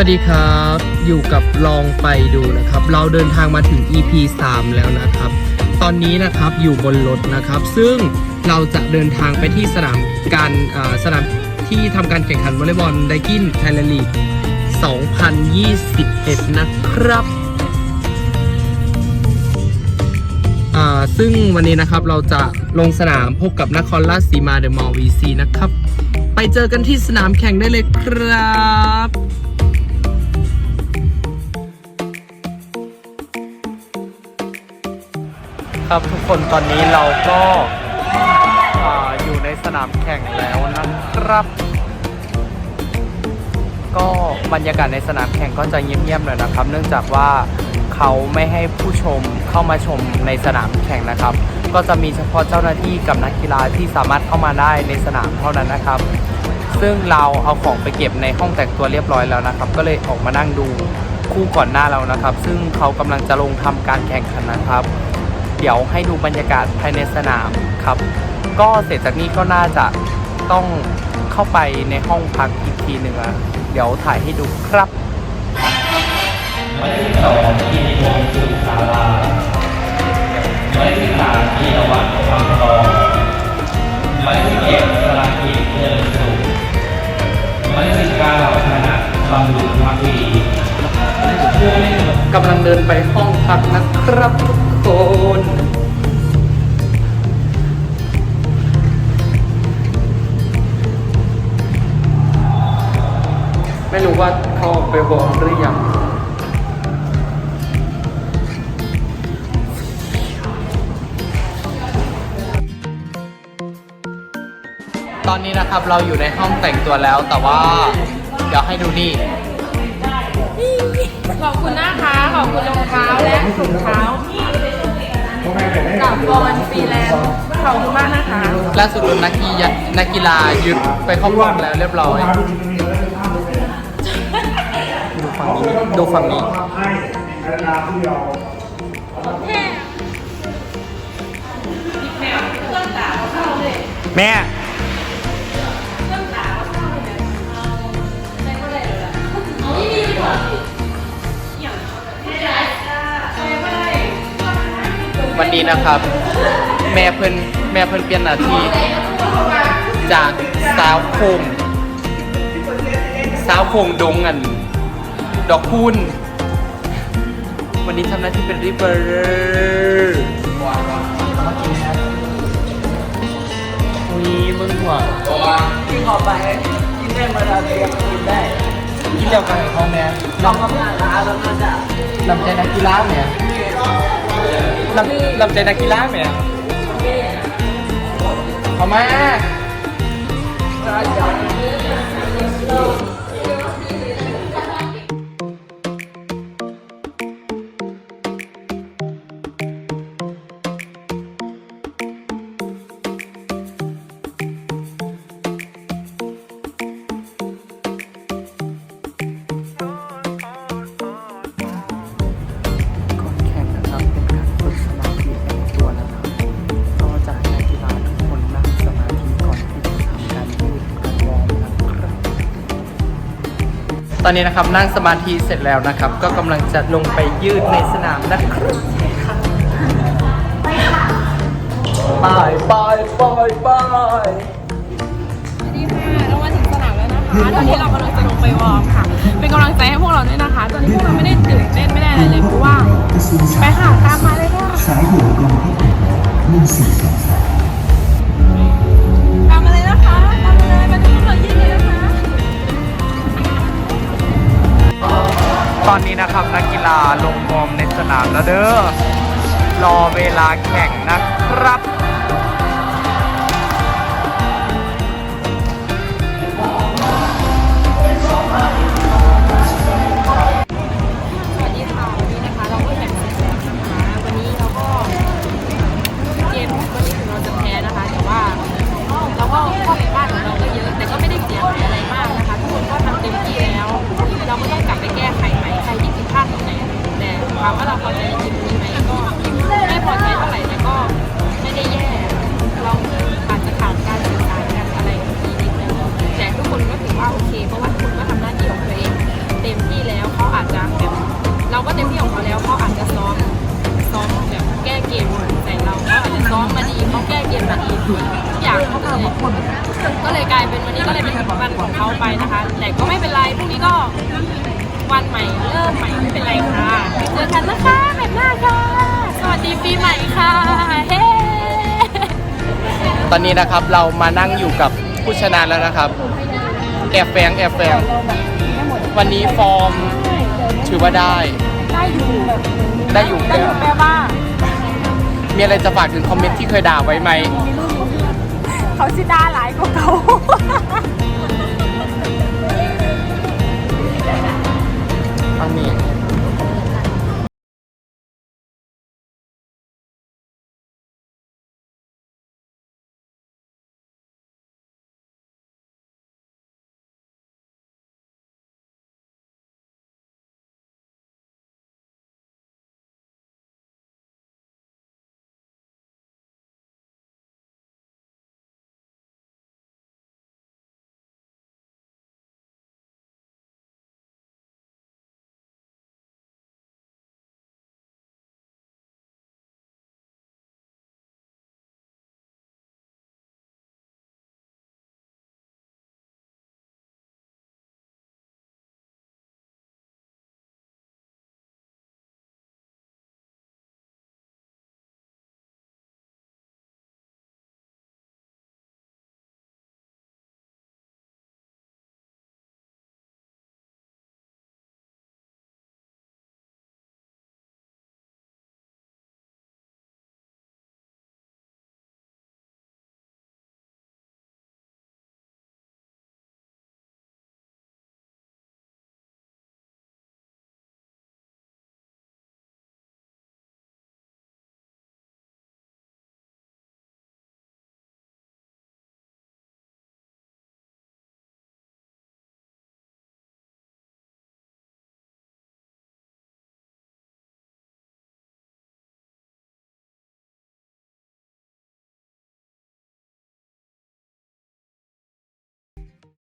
สวัสดีครับ อยู่กับลองไปดูนะครับ เราเดินทางมาถึง EP 3 แล้วนะครับ ตอนนี้นะครับอยู่บนรถนะครับ ซึ่งเราจะเดินทางไปที่สนามการสนามที่ทำการแข่งขันวอลเลย์บอลไดกินไทยแลนด์ลีก2021 นะครับอ่าซึ่งวันนี้นะครับเราจะลงสนามพบกับนครราชสีมาเดอะมอลวีซีนะครับ ไปเจอกันที่สนามแข่งได้เลยครับ ครับทุกคนตอนนี้เราก็อ่าอยู่ในสนามแข่งแล้วนะครับ ก็บรรยากาศในสนามแข่งก็จะเงียบๆหน่อยนะครับ เนื่องจากว่าเขาไม่ให้ผู้ชมเข้ามาชมในสนามแข่งนะครับ ก็จะมีเฉพาะเจ้าหน้าที่กับนักกีฬาที่สามารถเข้ามาได้ในสนามเท่านั้นนะครับ ซึ่งเราเอาของไปเก็บในห้องแต่งตัวเรียบร้อยแล้วนะครับ ก็เลยออกมานั่งดูคู่ก่อนหน้าเรานะครับ ซึ่งเขากำลังจะลงทำการแข่งขันนะครับ เดี๋ยวให้ดูบรรยากาศภายในสนามครับ ก็เสร็จจากนี้ก็น่าจะต้องเข้าไปในห้องพักอีกทีหนึ่งอะเดี๋ยวถ่ายให้ดูครับหมายเลขสองทีมวงสุสาราหมายเลขสามธีรวัตรคำทองหมายเลขเจ็ดสรากิจเจริญสุขหมายเลขเก้าธนัทบำรุงพักดีกำลังเดินไปห้องพักนะครับ ไปวอร์มหรือยังตอนนี้นะครับเราอยู่ในห้องแต่งตัวแล้วแต่ว่า เดี๋ยวให้ดูนี่ ขอบคุณนะคะ ขอบคุณรองเท้าและถุงเท้ากับบอลฟรีแลนซ์ขอบคุณมากนะคะ ล่าสุดโดนนักกีฬานักกีฬายึดไปครอบครองแล้วเรียบร้อยดู ฝั่งนี้ดูฝั่งนี้แม่วันนี้นะครับ แม่เพิ่นแม่เพิ่นเปลี่ยนหน้าที่จากสาวโคงสาวโคงดงอัน ดอกคูณวันนี้ทำหน้าที่เป็นริเบอร์นี่มึงหัวกินออกไปกินได้มาแล้วเองกินได้กินเดียวกันกับเขาแม่ลองกับหน้าร้านแล้วก็จะลำใจนักกีฬาแม่ลำลำใจนักกีฬาแม่เอามา อนนี้นะครับนั่งสมาธิเสร็จแล้วนะครับ ก็กำลังจะลงไปยืดในสนามนะครับไปไปไปไปสวัสดีค่ะเรามาถึงสนามแล้วนะคะ ตอนนี้เรากำลังจะลงไปวอร์มค่ะ เป็นกำลังใจให้พวกเราด้วยนะคะ ตอนนี้พวกเราไม่ได้ตื่นเต้นไม่ได้อะไรเลยเพราะว่าไปค่ะตามมาเลยค่ะสายด่วกรมที่หนึ่งสี่สองสาม ตอนนี้นะครับนักกีฬาลงวอร์มในสนามแล้วเด้อรอเวลาแข่งนะครับ ลายเป็นวันนี้ก็เลยเป็นวันของเขาไปนะคะ แต่ก็ไม่เป็นไรพรุ่งนี้ก็วันใหม่เริ่มใหม่ไม่เป็นไรค่ะเจอกันนะคะแบบหน้าค่ะ สวัสดีปีใหม่ค่ะเฮ้ตอนนี้นะครับเรามานั่งอยู่กับผู้ชนะแล้วนะครับ แอบแฝงแอบแฝงวันนี้ฟอร์มถือว่าได้ ได้อยู่ได้อยู่ได้อยู่แปลว่ามีอะไรจะฝากถึงคอมเมนต์ที่เคยด่าไว้ไหมเขา ชิดาหลายกว่าเขา